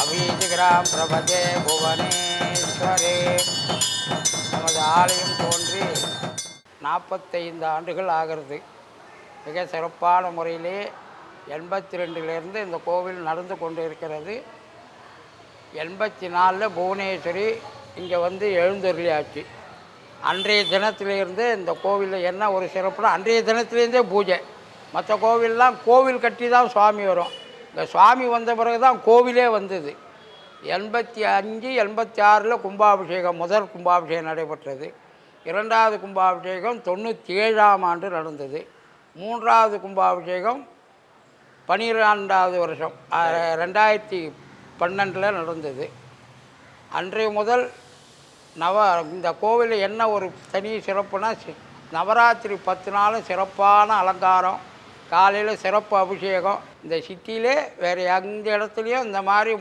அபீஜகிராம் பிரபதே புவனேஸ்வரே நமது ஆலயம் தோன்றி நாற்பத்தைந்து ஆண்டுகள் ஆகிறது. மிக சிறப்பான முறையிலே எண்பத்தி ரெண்டிலிருந்து இந்த கோவில் நடந்து கொண்டு இருக்கிறது எண்பத்தி நாலில் புவனேஸ்வரி இங்கே வந்து எழுந்தொருளியாச்சு. அன்றைய தினத்திலிருந்து இந்த கோவிலில் என்ன ஒரு சிறப்புனா அன்றைய தினத்திலேருந்தே பூஜை. மற்ற கோவில்லாம் கோவில் கட்டி தான் சுவாமி வரும். இந்த சுவாமி வந்த பிறகு தான் கோவிலே வந்தது. எண்பத்தி அஞ்சு எண்பத்தி ஆறில் கும்பாபிஷேகம் முதல் கும்பாபிஷேகம் நடைபெற்றது. இரண்டாவது கும்பாபிஷேகம் தொண்ணூற்றி ஏழாம் ஆண்டு நடந்தது. மூன்றாவது கும்பாபிஷேகம் பன்னிரெண்டாவது வருஷம் ரெண்டாயிரத்தி பன்னெண்டில் நடந்தது. அன்றைய முதல் நவ இந்த கோவிலில் என்ன ஒரு தனி சிறப்புனா சி- நவராத்திரி பத்து நாளும் சிறப்பான அலங்காரம். காலையில் சிறப்பு அபிஷேகம். இந்த சிட்டியிலே வேறு எந்த இடத்துலையும் இந்த மாதிரி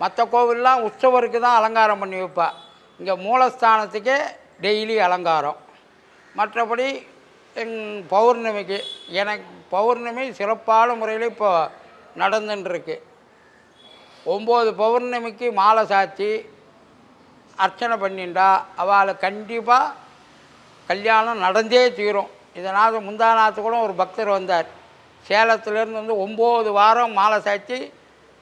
மற்ற கோவில்லாம் உற்சவருக்கு தான் அலங்காரம் பண்ணி வைப்பா. இங்கே மூலஸ்தானத்துக்கே டெய்லி அலங்காரம். மற்றபடி எங் பௌர்ணமிக்கு எனக்கு பௌர்ணமி சிறப்பான முறையில் இப்போ நடந்துட்டுருக்கு ஒம்பது பௌர்ணமிக்கு மாலை சாத்தி அர்ச்சனை பண்ணிண்டா அவளை கண்டிப்பாக கல்யாணம் நடந்தே தீரும். இதனால் முந்தாநாத்து கூட ஒரு பக்தர் வந்தார். சேலத்துலேருந்து வந்து ஒம்பது வாரம் மாலை சாத்தி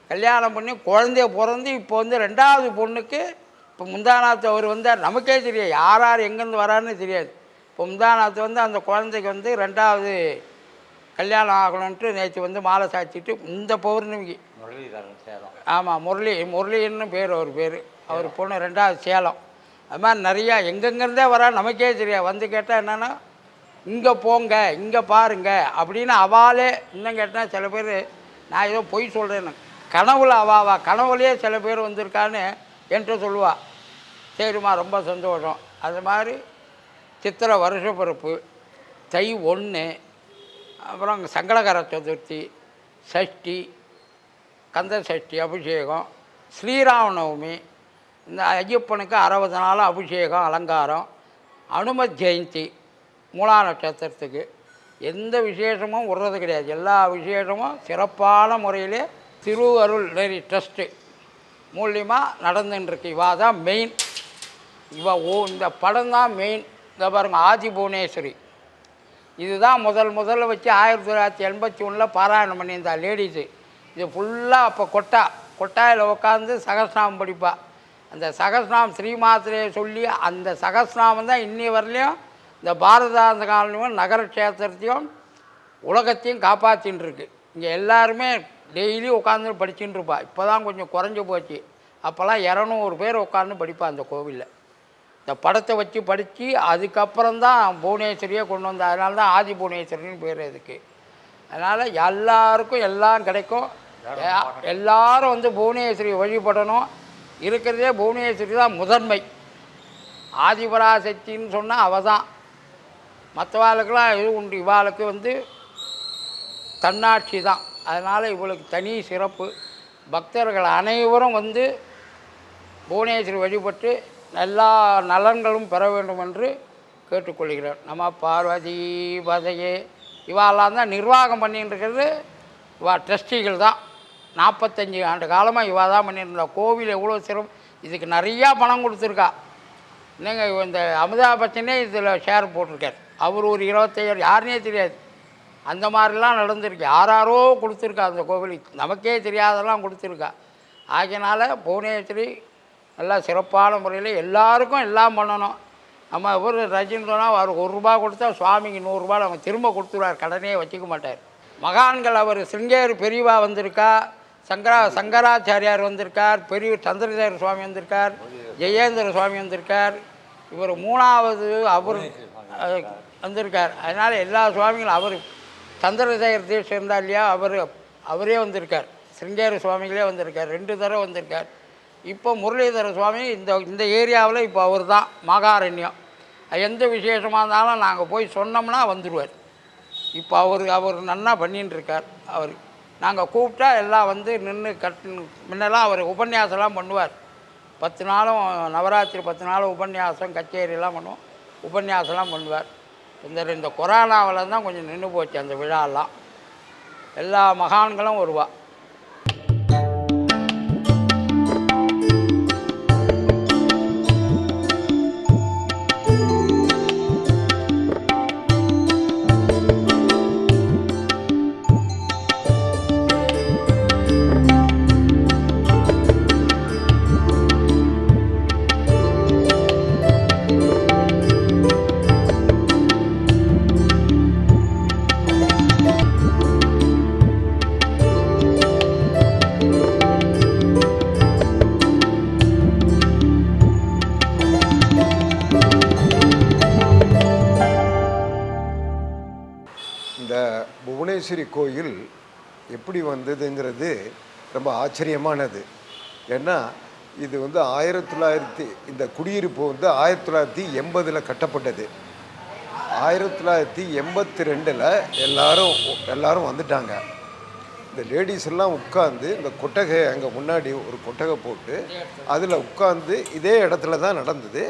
கல்யாணம் பண்ணி குழந்தைய பிறந்து இப்போ வந்து ரெண்டாவது பொண்ணுக்கு இப்போ முந்தாநாத்து அவர் வந்தார். நமக்கே தெரியாது. யார் யார் எங்கேருந்து வரான்னு தெரியாது. இப்போ முந்தாநாத்து வந்து அந்த குழந்தைக்கு வந்து ரெண்டாவது கல்யாணம் ஆகணுன்ட்டு நேற்று வந்து மாலை சாத்திட்டு இந்த பௌர்ணமிக்கு. முரளிதரன் சேலம். ஆமாம் முரளி முரளின்னு பேர் அவர் பேர். அவர் பொண்ணு ரெண்டாவது சேலம். அது மாதிரி நிறையா எங்கெங்கேருந்தே வரா நமக்கே தெரியாது. வந்து கேட்டால் என்னென்னா இங்கே போங்க இங்கே பாருங்க அப்படின்னு அவாலே இன்னும் கேட்டால் சில பேர் நான் ஏதோ பொய் சொல்கிறேன்னு கனவுல அவாவா கனவுலேயே சில பேர் வந்திருக்கான்னு என்கிட்ட சொல்லுவா. சரிம்மா ரொம்ப சந்தோஷம். அது மாதிரி சித்திரை வருஷ பிறப்பு தை ஒன்று அப்புறம் சங்கடகர சதுர்த்தி சஷ்டி கந்த சஷ்டி அபிஷேகம் ஸ்ரீராம நவமி இந்த ஐயப்பனுக்கு அறுபது நாள் அபிஷேகம் அலங்காரம் அனுமத் ஜெயந்தி. மூலா நட்சத்திரத்துக்கு எந்த விசேஷமும் விடுறது கிடையாது. எல்லா விசேஷமும் சிறப்பான முறையிலே திருவருள் நெறி ட்ரஸ்ட்டு மூலியமாக நடந்துட்டுருக்கு இவா தான் மெயின் இவ ஓ இந்த படம் தான் மெயின் இந்த பாருங்க ஆதி புவனேஸ்வரி இதுதான் முதல் முதல்ல வச்சு ஆயிரத்தி தொள்ளாயிரத்தி எண்பத்தி ஒன்றில் பாராயணம் பண்ணியிருந்தா லேடிஸு இது ஃபுல்லாக அப்போ கொட்டா. கொட்டாயில் உட்காந்து சகஸ்நாமம் படிப்பாள் அந்த சகஸ்நாமம் ஸ்ரீமாத்திரையை சொல்லி அந்த சகஸ்நாமம் தான் இன்னி வரலையும் இந்த பாரதாந்த காலனியும் நகர கஷேத்திரத்தையும் உலகத்தையும் காப்பாற்றின்னு இருக்கு இங்கே எல்லாருமே டெய்லி உட்காந்து படிச்சுட்டு இருப்பா இப்போ தான் கொஞ்சம் குறைஞ்சி போச்சு. அப்போல்லாம் இரநூறு பேர் உட்காந்து படிப்பா அந்த கோவிலில். இந்த படத்தை வச்சு படித்து அதுக்கப்புறம் தான் புவனேஸ்வரியை கொண்டு வந்தா. அதனால தான் ஆதி புவனேஸ்வரின்னு பேர் இதுக்கு அதனால் எல்லாருக்கும் எல்லாம் கிடைக்கும். எல்லாரும் வந்து புவனேஸ்வரி வழிபடணும். இருக்கிறதே புவனேஸ்வரி தான் முதன்மை. ஆதிபராசக்தின்னு சொன்னால் அவள் தான் மற்றவாளுக்கெல்லாம் இது உண்டு. இவாளுக்கு வந்து தன்னாட்சி தான். அதனால் இவளுக்கு தனி சிறப்பு. பக்தர்கள் அனைவரும் வந்து புவனேஸ்வரி வழிபட்டு எல்லா நலன்களும் பெற வேண்டும் என்று கேட்டுக்கொள்கிறேன். நம்ம பார்வதி பதையே இவாலாம் தான் நிர்வாகம் பண்ணிட்டு இருக்கிறது இவா ட்ரஸ்டிகள் தான். நாற்பத்தஞ்சு ஆண்டு காலமாக இவா தான் பண்ணியிருந்தா. கோவில் எவ்வளோ சிறப்பு. இதுக்கு நிறையா பணம் கொடுத்துருக்கா. நீங்கள் இந்த அமிதாப் பச்சனே இதில் ஷேர் போட்டிருக்கார். அவர் ஒரு இருபத்தையாயிரம் யாருனே தெரியாது. அந்த மாதிரிலாம் நடந்திருக்கு. யாராரோ கொடுத்துருக்கா அந்த கோவிலுக்கு. நமக்கே தெரியாதெல்லாம் கொடுத்துருக்கா. ஆகையினால புவனேஸ்வரி நல்லா சிறப்பான முறையில் எல்லாருக்கும் எல்லாம் பண்ணணும். நம்ம ஒரு ரஜினினா அவர் ஒரு ரூபா கொடுத்தா சுவாமிக்கு நூறுரூபா நம்ம திரும்ப கொடுத்துருவார். கடனே வச்சுக்க மாட்டார். மகான்கள் அவர் சிருங்கேரி பெரியவா வந்திருக்கா. சங்கரா சங்கராச்சாரியார் வந்திருக்கார். பெரிய சந்திரசேகர சுவாமி வந்திருக்கார். ஜெயேந்திர சுவாமி வந்திருக்கார். இவர் மூணாவது அவர் வந்திருக்கார். அதனால் எல்லா சுவாமிகளும் அவர் சந்திரசேகர் தீட்சை இல்லையா? அவர் அவரே வந்திருக்கார். சிருங்கேரி சுவாமிகளே வந்திருக்கார். ரெண்டு தடவை வந்திருக்கார். இப்போ முரளிதர சுவாமி இந்த இந்த ஏரியாவில் இப்போ அவர் தான் மகாரண்யம் எந்த விசேஷமாக இருந்தாலும் நாங்கள் போய் சொன்னோம்னா வந்துடுவார் இப்போ அவர் அவர் நன்னா பண்ணின்னு இருக்கார் அவர். நாங்கள் கூப்பிட்டா எல்லாம் வந்து நின்று கட் முன்னெல்லாம் அவர் உபன்யாசம்லாம் பண்ணுவார். பத்து நாளும் நவராத்திரி பத்து நாளும் உபன்யாசம் கச்சேரிலாம் பண்ணுவோம். உபன்யாசம்லாம் பண்ணுவார். இந்த இந்த கொரோனாவில் தான் கொஞ்சம் நின்று போச்சு அந்த விழாலாம். எல்லா மகான்களும் வருவா. புவனேஸ்வரி கோயில் எப்படி வந்ததுங்கிறது ரொம்ப ஆச்சரியமானது. ஏன்னா இது வந்து ஆயிரத்தி தொள்ளாயிரத்தி இந்த குடியிருப்பு வந்து ஆயிரத்தி தொள்ளாயிரத்தி எண்பதில் கட்டப்பட்டது. ஆயிரத்தி தொள்ளாயிரத்தி எண்பத்தி ரெண்டில் எல்லாரும் எல்லாரும் வந்துட்டாங்க. இந்த லேடிஸ் எல்லாம் உட்காந்து இந்த கொட்டகை அங்கே முன்னாடி ஒரு கொட்டகை போட்டு அதில் உட்காந்து இதே இடத்துல தான் நடந்தது.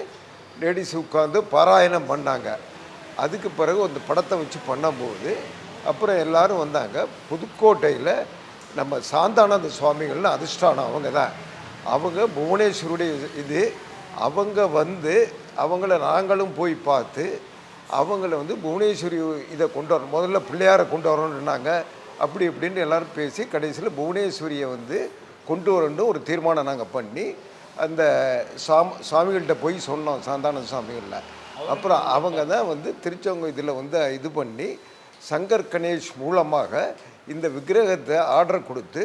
லேடிஸ் உட்காந்து பாராயணம் பண்ணாங்க. அதுக்கு பிறகு அந்த படத்தை வச்சு பண்ணும்போது அப்புறம் எல்லாரும் வந்தாங்க. புதுக்கோட்டையில் நம்ம சாந்தானந்த சுவாமிகள்னு அதிர்ஷ்டானம் அவங்க தான். அவங்க புவனேஸ்வருடைய இது. அவங்க வந்து அவங்கள நாங்களும் போய் பார்த்து அவங்கள வந்து புவனேஸ்வரி இதை கொண்டு வரணும். முதல்ல பிள்ளையாரை கொண்டு வரணுன்னாங்க அப்படி இப்படின்னு எல்லோரும் பேசி கடைசியில் புவனேஸ்வரியை வந்து கொண்டு வரணும்னு ஒரு தீர்மானம் நாங்கள் பண்ணி அந்த சாம் சாமிகள்கிட்ட போய் சொன்னோம் சாந்தானந்த சுவாமிகளில். அப்புறம் அவங்க தான் வந்து திருச்சவங்க இதில் வந்து இது பண்ணி சங்கர் கணேஷ் மூலமாக இந்த விக்கிரகத்தை ஆர்டர் கொடுத்து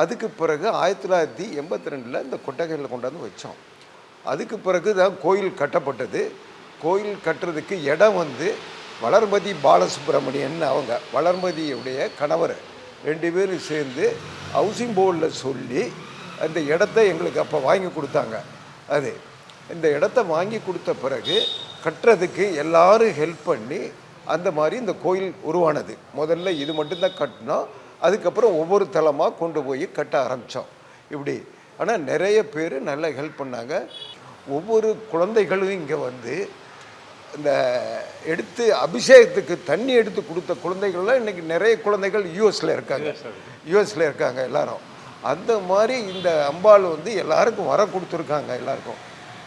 அதுக்கு பிறகு ஆயிரத்தி தொள்ளாயிரத்தி எண்பத்தி ரெண்டில் இந்த கொட்டகையில் கொண்டாந்து வச்சோம். அதுக்கு பிறகு தான் கோயில் கட்டப்பட்டது. கோயில் கட்டுறதுக்கு இடம் வந்து வளர்மதி பாலசுப்ரமணியன் அவங்க வளர்மதியுடைய கணவர். ரெண்டு பேரும் சேர்ந்து ஹவுசிங் போர்டில் சொல்லி அந்த இடத்த எங்களுக்கு அப்போ வாங்கி கொடுத்தாங்க. அது. இந்த இடத்த வாங்கி கொடுத்த பிறகு கட்டுறதுக்கு எல்லோரும் ஹெல்ப் பண்ணி அந்த மாதிரி இந்த கோயில் உருவானது. முதல்ல இது மட்டும்தான் கட்டினோம் அதுக்கப்புறம் ஒவ்வொரு தளமாக கொண்டு போய் கட்ட ஆரம்பித்தோம் இப்படி. ஆனால் நிறைய பேர் நல்லா ஹெல்ப் பண்ணாங்க. ஒவ்வொரு குழந்தைகளும் இங்கே வந்து இந்த எடுத்து அபிஷேகத்துக்கு தண்ணி எடுத்து கொடுத்த குழந்தைகள்லாம் இன்னைக்கு நிறைய குழந்தைகள் யூஎஸில் இருக்காங்க. யூஎஸில் இருக்காங்க எல்லாரும். அந்த மாதிரி இந்த அம்பாள் வந்து எல்லாருக்கும் வர கொடுத்துருக்காங்க எல்லாருக்கும்.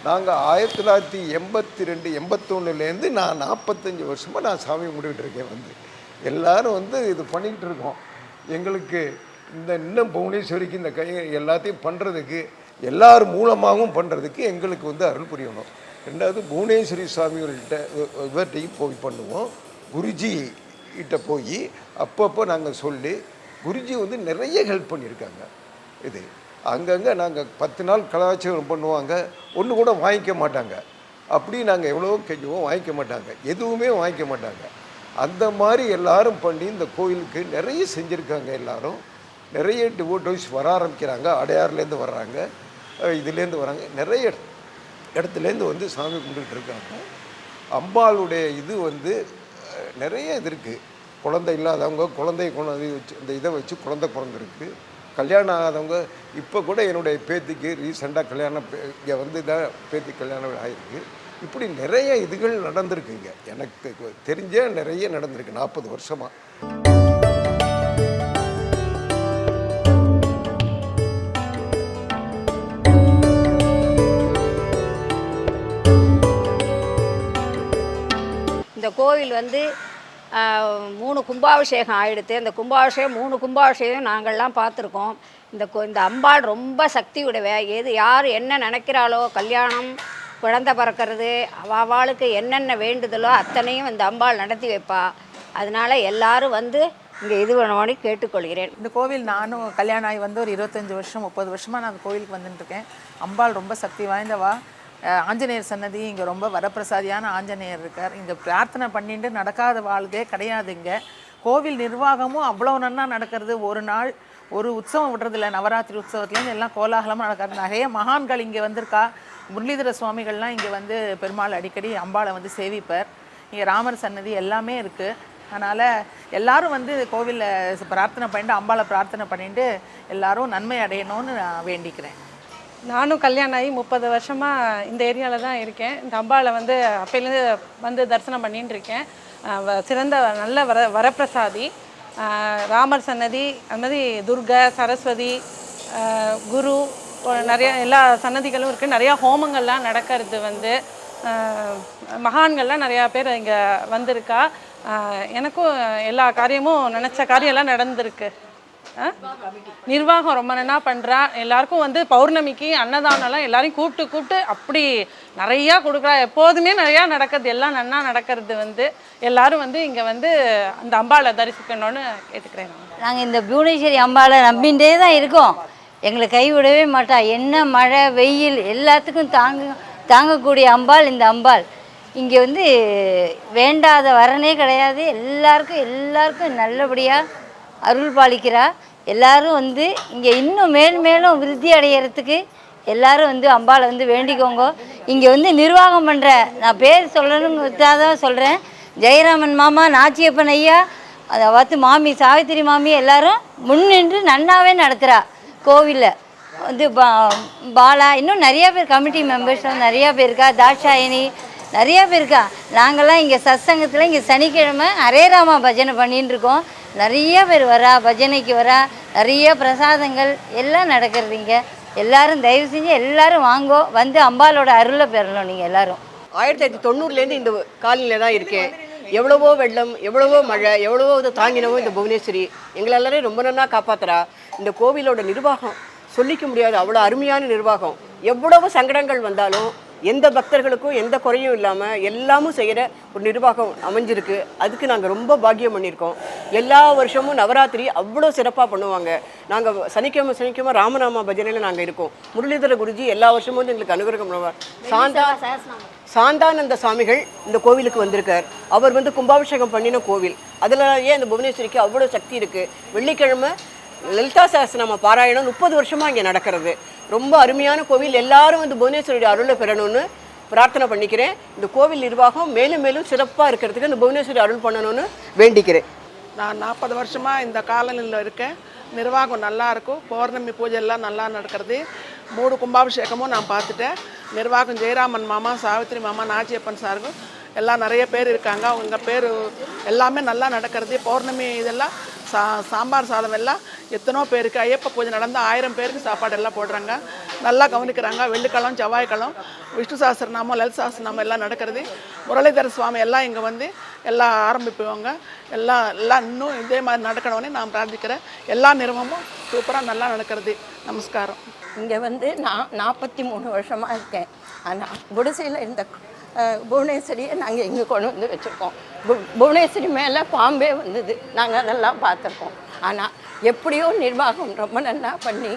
நாங்கள் ஆயிரத்தி தொள்ளாயிரத்தி எண்பத்தி ரெண்டு எண்பத்தொன்னுலேருந்து நான் நாற்பத்தஞ்சு வருஷமாக நான் சாமி கும்பிட்டுக்கிட்டு இருக்கேன் வந்து. எல்லாரும் வந்து இது பண்ணிக்கிட்டு இருக்கோம். எங்களுக்கு இந்த இன்னும் புவனேஸ்வரிக்கு இந்த கை எல்லாத்தையும் பண்ணுறதுக்கு எல்லார் மூலமாகவும் பண்ணுறதுக்கு எங்களுக்கு வந்து அருள் புரியணும். ரெண்டாவது புவனேஸ்வரி சுவாமிகள்கிட்ட இவர்கிட்டையும் போய் பண்ணுவோம். குருஜி கிட்ட போய் அப்பப்போ நாங்கள் சொல்லி குருஜி வந்து நிறைய ஹெல்ப் பண்ணியிருக்காங்க. இது அங்கங்கே நாங்கள் பத்து நாள் கலாச்சாரம் பண்ணுவாங்க. ஒன்று கூட வாங்கிக்க மாட்டாங்க. அப்படி நாங்கள் எவ்வளோ கெஞ்சுவோம் வாங்கிக்க மாட்டாங்க. எதுவுமே வாங்கிக்க மாட்டாங்க. அந்த மாதிரி எல்லாரும் பண்ணி இந்த கோயிலுக்கு நிறைய செஞ்சுருக்காங்க எல்லாரும். நிறைய டிவோட்டோஸ் வர ஆரம்பிக்கிறாங்க. அடையாறுலேருந்து வர்றாங்க. இதுலேருந்து வராங்க. நிறைய இடத்துலேருந்து வந்து சாமி கும்பிட்டுட்டு இருக்காங்க. அம்பாளுடைய இது வந்து நிறைய இது இருக்குது குழந்தை இல்லாதவங்க குழந்தை கொண்டாந்து வச்சு இந்த இதை வச்சு குழந்தை பிறந்திருக்கு. கல்யாணம் ஆகாதவங்க இப்போ கூட என்னுடைய பேத்திக்கு ரீசெண்டாக கல்யாணம் பே- இங்கே வந்து தான் பேத்தி கல்யாணம் ஆகிருக்கு இப்படி நிறைய இதுகள் நடந்திருக்குங்க எனக்கு தெரிஞ்சே நிறைய நடந்திருக்கு நாற்பது வருஷமாக இந்த கோவில் வந்து மூணு கும்பாபிஷேகம் ஆயிடுத்து இந்த கும்பாபிஷேகம் மூணு கும்பாபிஷேகம் நாங்கள்லாம் பார்த்துருக்கோம். இந்த இந்த அம்பாள் ரொம்ப சக்தி உடையவ. எது யார் என்ன நினைக்கிறாளோ கல்யாணம் குழந்தை பிறக்கிறது அவ அவளுக்கு என்னென்ன வேண்டுதலோ அத்தனையும் இந்த அம்பாள் நடத்தி வைப்பா. அதனால எல்லாரும் வந்து இங்கே இது வேணும்னு கேட்டுக்கொள்கிறேன். இந்த கோவில் நானும் கல்யாணம் ஆகி வந்து ஒரு இருபத்தஞ்சி வருஷம் முப்பது வருஷமாக நான் அந்த கோவிலுக்கு வந்துட்டுருக்கேன். அம்பாள் ரொம்ப சக்தி வாய்ந்தவா? ஆஞ்சநேயர் சன்னதி இங்கே ரொம்ப வரப்பிரசாதியான ஆஞ்சநேயர் இருக்கார். இங்கே பிரார்த்தனை பண்ணிட்டு நடக்காத வாழ்தே கிடையாது இங்கே கோவில் நிர்வாகமும் அவ்வளோ நன்னா நடக்கிறது. ஒரு நாள் ஒரு உற்சவம் விடுறதில்ல. நவராத்திரி உற்சவத்துலேருந்து எல்லாம் கோலாகலமாக நடக்கிறது. நிறைய மகான்கள் இங்கே வந்திருக்கா. முரளிதர சுவாமிகள்லாம் இங்கே வந்து பெருமாள் அடிக்கடி அம்பாளை வந்து சேவிப்பார். இங்கே ராமர் சன்னதி எல்லாமே இருக்குது அதனால் எல்லாரும் வந்து கோவிலில் பிரார்த்தனை பண்ணிட்டு அம்பாளை பிரார்த்தனை பண்ணிட்டு எல்லாரும் நன்மை அடையணும்னு நான் வேண்டிக்கிறேன். நானும் கல்யாணம் ஆகி முப்பது வருஷமாக இந்த ஏரியாவில் தான் இருக்கேன். இந்த அம்பாளை வந்து அப்போலேருந்து வந்து தரிசனம் பண்ணிட்டு இருக்கேன். வ- சிறந்த நல்ல வர வரப்பிரசாதி. ராமர் சன்னதி அது மாதிரி துர்கா சரஸ்வதி குரு நிறையா நிறைய எல்லா சன்னதிகளும் இருக்குது நிறையா ஹோமங்கள்லாம் நடக்கிறது வந்து மகான்கள்லாம் நிறையா பேர் இங்கே வந்திருக்கா. எனக்கும் எல்லா காரியமும் நினச்ச காரியம்லாம் நடந்திருக்கு. நிர்வாகம் ரொம்ப நல்லா பண்ணுறா எல்லாருக்கும் வந்து பௌர்ணமிக்கு அன்னதானம்லாம் எல்லாரையும் கூப்பிட்டு கூப்பிட்டு அப்படி நிறையா கொடுக்குறா. எப்போதுமே நிறையா நடக்கிறது. எல்லாம் நன்னா நடக்கிறது வந்து எல்லாரும் வந்து இங்கே வந்து அந்த அம்பாளை தரிசிக்கணும்னு கேட்டுக்கிறேன் நாங்கள் இந்த புவனேஸ்வரி அம்பாளை நம்பிகிட்டே தான் இருக்கோம். எங்களை கைவிடவே மாட்டா. என்ன மழை வெயில் எல்லாத்துக்கும் தாங்க தாங்கக்கூடிய அம்பாள் இந்த அம்பாள். இங்கே வந்து வேண்டாத வரனே கிடையாது. எல்லாருக்கும் எல்லாருக்கும் நல்லபடியாக அருள் பாலிக்கிறா. எல்லாரும் வந்து இங்கே இன்னும் மேல் மேலும் விருத்தி அடையிறதுக்கு எல்லாரும் வந்து அம்பாளை வந்து வேண்டிக்கோங்க. இங்கே வந்து நிர்வாகம் பண்ணுற நான் பேர் சொல்லணுங்கிறதா தான் சொல்கிறேன் ஜெயராமன் மாமா நாச்சியப்பன் ஐயா அதை பார்த்து மாமி சாவித்திரி மாமி எல்லாரும் முன்னின்று நன்னாவே நடத்துகிறா கோவிலில். வந்து பா பாலா இன்னும் நிறையா பேர் கமிட்டி மெம்பர்ஸ்லாம் நிறையா பேர் இருக்கா? தாட்சாயணி நிறையா பேர் இருக்கா? நாங்கள்லாம் இங்கே சத்சங்கத்தில் இங்கே சனிக்கிழமை ஹரேராமா பஜனை பண்ணின்னு இருக்கோம். நிறைய பேர் வரா பஜனைக்கு வரா நிறைய பிரசாதங்கள் எல்லாம் நடக்கிறது இங்கே. எல்லாரும் தயவு செஞ்சு எல்லாரும் வாங்கோ வந்து அம்பாலோட அருளை பெறணும் நீங்கள் எல்லாரும். ஆயிரத்தி தொள்ளாயிரத்தி தொண்ணூறுலேருந்து இந்த காலநிலை தான் இருக்கேன் எவ்வளவோ வெள்ளம் எவ்வளவோ மழை எவ்வளவோ இதை தாங்கினவோ இந்த புவனேஸ்வரி எங்களை எல்லாரையும் ரொம்ப நல்லா காப்பாத்துறா. இந்த கோவிலோட நிர்வாகம் சொல்லிக்க முடியாது அவ்வளோ அருமையான நிர்வாகம். எவ்வளவு சங்கடங்கள் வந்தாலும் எந்த பக்தர்களுக்கும் எந்த குறையும் இல்லாமல் எல்லாமும் செய்கிற ஒரு நிர்வாகம் அமைஞ்சிருக்கு. அதுக்கு நாங்கள் ரொம்ப பாக்கியம் பண்ணியிருக்கோம். எல்லா வருஷமும் நவராத்திரி அவ்வளோ சிறப்பாக பண்ணுவாங்க. நாங்கள் சனிக்கிழமை சனிக்கிழமை ராமநாமா பஜனையில் நாங்கள் இருக்கோம். முரளிதர குருஜி எல்லா வருஷமும் வந்து எங்களுக்கு அனுகிரகம் பண்ணுவார். சாந்தா சாந்தானந்த சுவாமிகள் இந்த கோவிலுக்கு வந்திருக்கார். அவர் வந்து கும்பாபிஷேகம் பண்ணின கோவில். அதில் ஏன் இந்த புவனேஸ்வரிக்கு அவ்வளோ சக்தி இருக்குது வெள்ளிக்கிழமை லலிதா சஹஸ்ரநாம பாராயணம் முப்பது வருஷமாக இங்கே நடக்கிறது. ரொம்ப அருமையான கோவில். எல்லாரும் வந்து புவனேஸ்வரியோட அருளை பெறணும்னு பிரார்த்தனை பண்ணிக்கிறேன். இந்த கோவில் நிர்வாகம் மேலும் மேலும் சிறப்பாக இருக்கிறதுக்கு இந்த புவனேஸ்வரி அருள் பண்ணணும்னு வேண்டிக்கிறேன். நான் நாற்பது வருஷமாக இந்த காலநிலையில் இருக்கேன். நிர்வாகம் நல்லா இருக்கும். பௌர்ணமி பூஜை எல்லாம் நல்லா நடக்கிறது. மூணு கும்பாபிஷேகமும் நான் பார்த்துட்டேன். நிர்வாகம் ஜெயராமன் மாமா சாவித்திரி மாமா நாச்சியப்பன் சாருக்கும் எல்லாம் நிறைய பேர் இருக்காங்க. அவங்க பேர் எல்லாமே நல்லா நடக்கிறது. பௌர்ணமி இதெல்லாம் சா சாம்பார் சாதம் எல்லாம் எத்தனோ பேருக்கு ஐயப்ப பூஜை நடந்து ஆயிரம் பேருக்கு சாப்பாடு எல்லாம் போடுறாங்க. நல்லா கவனிக்கிறாங்க. வெள்ளிக்கிழமை செவ்வாய்க்கிழமை விஷ்ணு சாஸ்திரநாமம் லலித் சாஸ்திரநாமம் எல்லாம் நடக்கிறது. முரளிதர சுவாமி எல்லாம் இங்கே வந்து எல்லாம் ஆரம்பிப்புவாங்க. எல்லாம் எல்லாம் இன்னும் இதே மாதிரி நடக்கணும்னு நான் பிரார்த்திக்கிறேன். எல்லா நிறுவனமும் சூப்பராக நல்லா நடக்கிறது. நமஸ்காரம். இங்கே வந்து நான் நாற்பத்தி மூணு வருஷமாக இருக்கேன். ஆனால் குடிசையில் இருந்த புவனேஸ்வரியை நாங்கள் இங்கே கொண்டு வந்து வச்சுருக்கோம். புவனேஸ்வரி மேலே பாம்பே வந்தது. நாங்கள் அதெல்லாம் பார்த்துருக்கோம். ஆனால் எப்படியோ நிர்வாகம் ரொம்ப நல்லா பண்ணி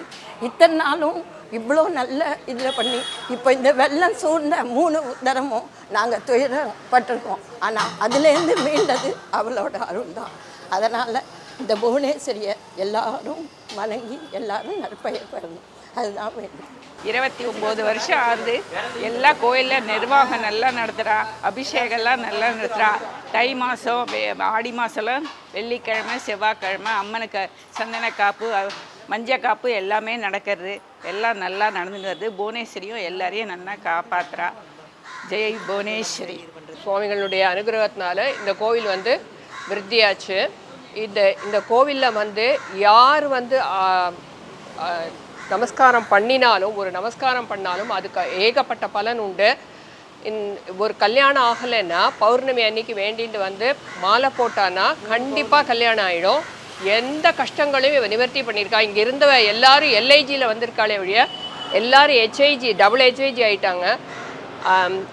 இத்தனை நாளும் இவ்வளோ நல்ல இதில் பண்ணி இப்போ இந்த வெள்ளம் சூழ்ந்த மூணு தரமும் நாங்கள் துயரப்பட்டிருக்கோம். ஆனால் அதுலேருந்து மீண்டது அவளோட அருள் தான் அதனால் இந்த புவனேஸ்வரியை எல்லாரும் வணங்கி எல்லாரும் நற்பெயர் பெறணும். அதுதான் வேண்டும் இருபத்தி ஒம்பது வருஷம் ஆகுது. எல்லா கோயிலில் நிர்வாகம் நல்லா நடத்துகிறா அபிஷேகம்லாம் நல்லா நடத்துகிறா தை மாதம் ஆடி மாதம்லாம் வெள்ளிக்கிழமை செவ்வாய்க்கிழமை அம்மனுக்கு சந்தன காப்பு மஞ்சள் காப்பு எல்லாமே நடக்கிறது. எல்லாம் நல்லா நடந்துட்டு வருது புவனேஸ்வரியும் எல்லாரையும் நல்லா காப்பாத்துறா. ஜெய் புவனேஸ்வரி. சுவாமிகளுடைய அனுகிரகத்தினால இந்த கோவில் வந்து விருத்தியாச்சு. இந்த இந்த கோவிலில் வந்து யார் வந்து நமஸ்காரம் பண்ணினாலும் ஒரு நமஸ்காரம் பண்ணாலும் அதுக்கு ஏகப்பட்ட பலன் உண்டு. இன் ஒரு கல்யாணம் ஆகலைன்னா பௌர்ணமி அன்னைக்கு வேண்டிட்டு வந்து மாலை போட்டான்னா கண்டிப்பாக கல்யாணம் ஆகிடும் எந்த கஷ்டங்களையும் இவ நிவர்த்தி பண்ணியிருக்கா. இங்கே இருந்தவ எல்லாரும் எல்ஐஜியில் வந்திருக்காளே ஒழிய எல்லாரும் ஹெச்ஐஜி டபுள் ஹெச்ஐஜி ஆயிட்டாங்க.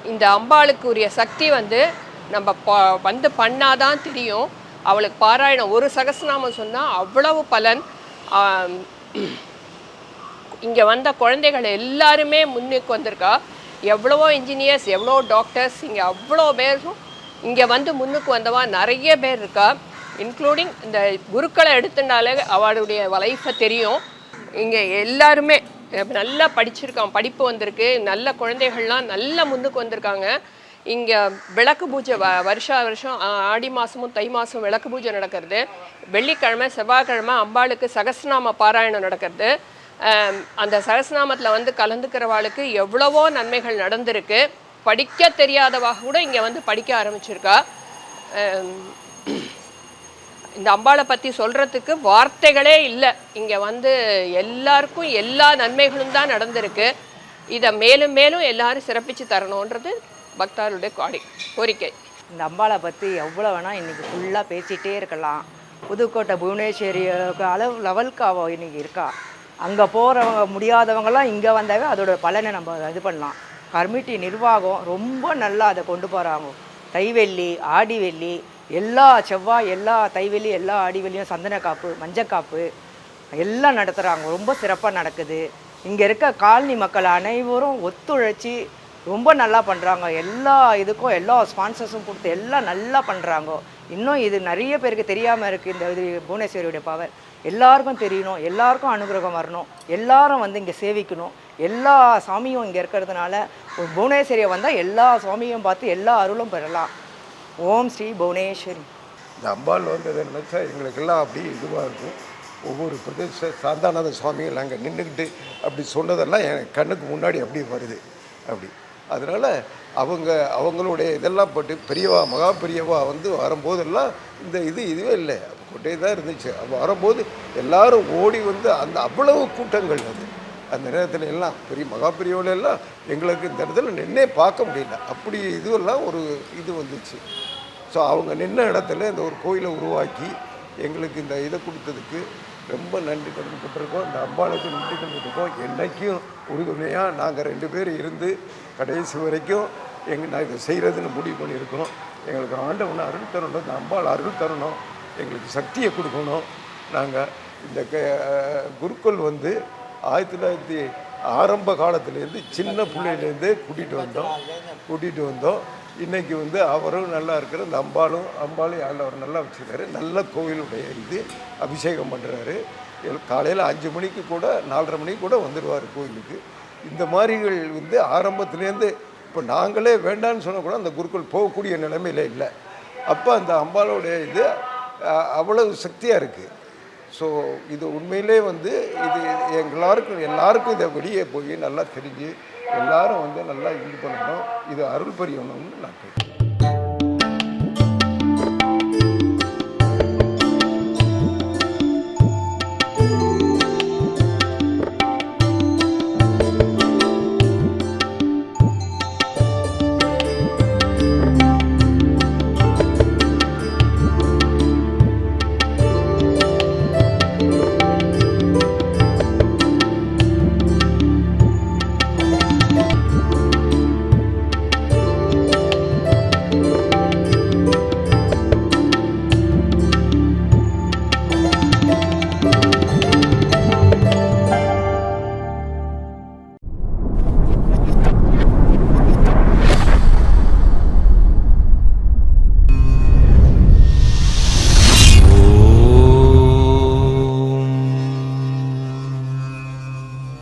இந்த அம்பாளுக்கு உரிய சக்தி வந்து நம்ம ப- வந்து பண்ணாதான் தெரியும். அவளுக்கு பாராயணம் ஒரு சகசநாமம் சொன்னால் அவ்வளவு பலன். இங்கே வந்த குழந்தைகள் எல்லாருமே முன்னுக்கு வந்திருக்கா. எவ்வளவோ இன்ஜினியர்ஸ் எவ்வளோ டாக்டர்ஸ் இங்கே அவ்வளோ பேரும் இங்கே வந்து முன்னுக்கு வந்தவா நிறைய பேர் இருக்கா. இன்க்ளூடிங் இந்த குருக்களை எடுத்துனாலே அவளுடைய லைஃப்பை தெரியும். இங்கே எல்லாருமே நல்லா படிச்சிருக்கான் படிப்பு வந்திருக்கு. நல்ல குழந்தைகள்லாம் நல்ல முன்னுக்கு வந்திருக்காங்க. இங்கே விளக்கு பூஜை வ வருஷா வருஷம் ஆடி மாதமும் தை மாதம் விளக்கு பூஜை நடக்கிறது. வெள்ளிக்கிழமை செவ்வாய்க்கிழமை அம்பாளுக்கு சகஸ்ரநாம பாராயணம் நடக்கிறது. அந்த சரஸ்நாமத்தில் வந்து கலந்துக்கிறவாளுக்கு எவ்வளவோ நன்மைகள் நடந்திருக்கு. படிக்க தெரியாதவாக கூட இங்கே வந்து படிக்க ஆரம்பிச்சிருக்கா. இந்த அம்பாளை பற்றி சொல்கிறதுக்கு வார்த்தைகளே இல்லை. இங்கே வந்து எல்லாருக்கும் எல்லா நன்மைகளும் தான் நடந்திருக்கு. இதை மேலும் மேலும் எல்லாரும் சிறப்பித்து தரணுன்றது பக்தர்களுடைய கோரி கோரிக்கை. இந்த அம்பாளை பற்றி எவ்வளோ வேணால் இன்றைக்கி ஃபுல்லாக பேசிகிட்டே இருக்கலாம். புதுக்கோட்டை புவனேஸ்வரி அளவு லெவலுக்கு அவள் இன்றைக்கி இருக்கா. அங்கே போகிறவங்க முடியாதவங்களாம் இங்கே வந்தாவே அதோட பலனை நம்ம இது பண்ணலாம். கமிட்டி நிர்வாகம் ரொம்ப நல்லா அதை கொண்டு போகிறாங்க தைவெள்ளி ஆடிவெள்ளி எல்லா செவ்வாய் எல்லா தைவெள்ளி எல்லா ஆடிவெள்ளியும் சந்தனக்காப்பு சந்தன காப்பு மஞ்சக்காப்பு எல்லாம் நடத்துகிறாங்க ரொம்ப சிறப்பாக நடக்குது. இங்கே இருக்க காலனி மக்கள் அனைவரும் ஒத்துழைச்சி ரொம்ப நல்லா பண்ணுறாங்க எல்லா இதுக்கும் எல்லா ஸ்பான்சர்ஸும் கொடுத்து எல்லாம் நல்லா பண்ணுறாங்க இன்னும் இது நிறைய பேருக்கு தெரியாமல் இருக்குது இந்த இது புவனேஸ்வரியுடைய பவர் எல்லாருக்கும் தெரியணும் எல்லாருக்கும் அனுகிரகம் வரணும் எல்லாரும் வந்து இங்கே சேவிக்கணும். எல்லா சாமியும் இங்கே இருக்கிறதுனால ஒரு புவனேஸ்வரியை வந்தால் எல்லா சாமியும் பார்த்து எல்லா அருளும் பெறலாம். ஓம் ஸ்ரீ புவனேஸ்வரி. இந்த அம்பாள் வந்ததை நினச்சா எங்களுக்கெல்லாம் அப்படியே இதுவாக இருக்கும். ஒவ்வொரு பிரதேச சாந்தாநாத சுவாமிகள் அங்கே நின்றுக்கிட்டு அப்படி சொன்னதெல்லாம் என் கண்ணுக்கு முன்னாடி அப்படி வருது. அப்படி. அதனால் அவங்க அவங்களுடைய இதெல்லாம் போட்டு பெரியவா மகா பெரியவா வந்து வரும்போதெல்லாம் இந்த இது இதுவே இல்லை. கொண்டே தான் இருந்துச்சு. வரும்போது எல்லாரும் ஓடி வந்து அந்த அவ்வளவு கூட்டங்கள் அது அந்த நேரத்தில் எல்லாம் பெரிய மகா பெரியவர்கள் எல்லாம் எங்களுக்கு இந்த இடத்துல நின்னே பார்க்க முடியல. அப்படி இதுவெல்லாம் ஒரு இது வந்துச்சு. ஸோ அவங்க நின்ன இடத்துல இந்த ஒரு கோயிலை உருவாக்கி எங்களுக்கு இந்த இதை கொடுத்ததுக்கு ரொம்ப நன்றி கடன்பட்டிருக்கோம் இந்த அம்பாளுக்கு நன்றி கடன்பட்டிருக்கோம் என்றைக்கும் உறுதுணையாக நாங்கள் ரெண்டு பேர் இருந்து கடைசி வரைக்கும் எங்கள் நான் இதை செய்கிறதுன்னு முடிவு பண்ணியிருக்கோம். எங்களுக்கு ஆண்டவனை அருள் தரணும் இந்த அம்பாள் அருள் தரணும். எங்களுக்கு சக்தியை கொடுக்கணும். நாங்கள் இந்த க குருக்கள் வந்து ஆயிரத்தி தொள்ளாயிரத்தி ஆரம்ப காலத்துலேருந்து சின்ன பிள்ளையிலேருந்தே கூட்டிகிட்டு வந்தோம். கூட்டிகிட்டு வந்தோம். இன்றைக்கி வந்து அவரும் நல்லா இருக்கிற இந்த அம்பாலும் அம்பாலும் ஆண்டவர் நல்லா வச்சுருக்காரு நல்ல கோவிலுடைய இது அபிஷேகம் பண்ணுறாரு காலையில் அஞ்சு மணிக்கு கூட நாலரை மணிக்கு கூட வந்துடுவார் கோயிலுக்கு இந்த மாதிரிகள் வந்து ஆரம்பத்துலேருந்து இப்போ நாங்களே வேண்டான்னு சொன்னால் கூட அந்த குருக்கள் போகக்கூடிய நிலைமையில இல்லை. அப்போ அந்த அம்பாலோடைய இது அவ்வளவு சக்தியாக இருக்குது ஸோ இது உண்மையிலே வந்து இது எங்களாருக்கும் எல்லாருக்கும் இதை வெளியே போய் நல்லா தெரிஞ்சு எல்லாரும் வந்து நல்லா இது பண்ணணும். இது அருள் புரியணும்னு நான் கேட்குறேன்.